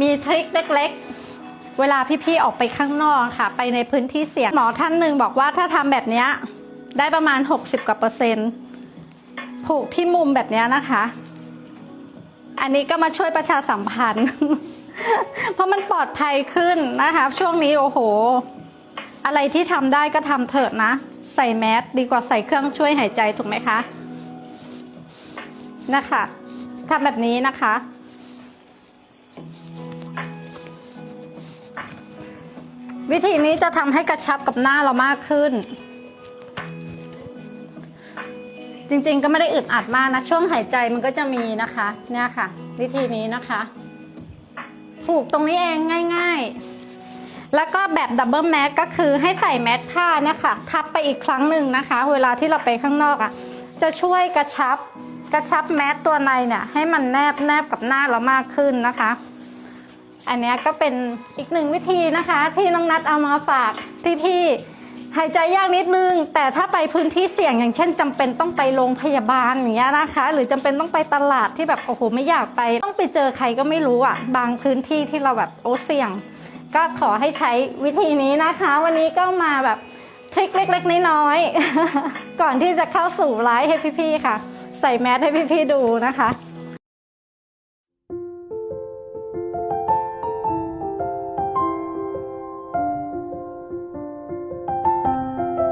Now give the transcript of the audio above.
มีทริคเล็กๆ เวลาพี่ๆ ออกไปข้างนอกค่ะ ไปในพื้นที่เสี่ยง หมอท่านหนึ่งบอกว่าถ้าทำแบบนี้ได้ประมาณ 60 กว่าเปอร์เซ็นต์ ผูกที่มุมแบบนี้นะคะ อันนี้ก็มาช่วยประชาสัมพันธ์ เพราะมันปลอดภัยขึ้นนะคะ ช่วงนี้โอ้โห อะไรที่ทำได้ก็ทำเถอะนะ ใส่แมสดีกว่าใส่เครื่องช่วยหายใจถูกไหมคะ นะคะทำแบบนี้นะคะ วิธีนี้จะทำให้กระชับกับหน้าเรามากขึ้น จริงๆก็ไม่ได้อึดอัดมากนะ ช่วงหายใจมันก็จะมีนะคะ เนี่ยค่ะ วิธีนี้นะคะผูกตรงนี้เองง่าย ๆ แล้วก็แบบดับเบิลแมสก็คือให้ใส่แมสผ้าเนี่ยค่ะ ทับไปอีกครั้งหนึ่งนะคะ เวลาที่เราไปข้างนอกอะ่ะ จะช่วยกระชับกระชับแมสตัวในเนี่ยให้มันแนบแนบกับหน้าเรามากขึ้นนะคะ อันนี้ก็เป็นอีกหนึ่งวิธีนะคะ ที่น้องนัดเอามาฝากพี่ๆหายใจยากนิดนึง แต่ถ้าไปพื้นที่เสี่ยงอย่างเช่นจำเป็นต้องไปโรงพยาบาลอย่างเงี้ยนะคะ หรือจำเป็นต้องไปตลาดที่แบบโอ้โหไม่อยากไป ต้องไปเจอใครก็ไม่รู้อะ บางพื้นที่ที่เราแบบโอ้เสี่ยง ก็ขอให้ใช้วิธีนี้นะคะ วันนี้ก็มาแบบทริคเล็กๆน้อยๆก่อนที่จะเข้าสู่ไลฟ์ให้พี่ๆค่ะ ใส่แมสให้พี่ๆดูนะคะ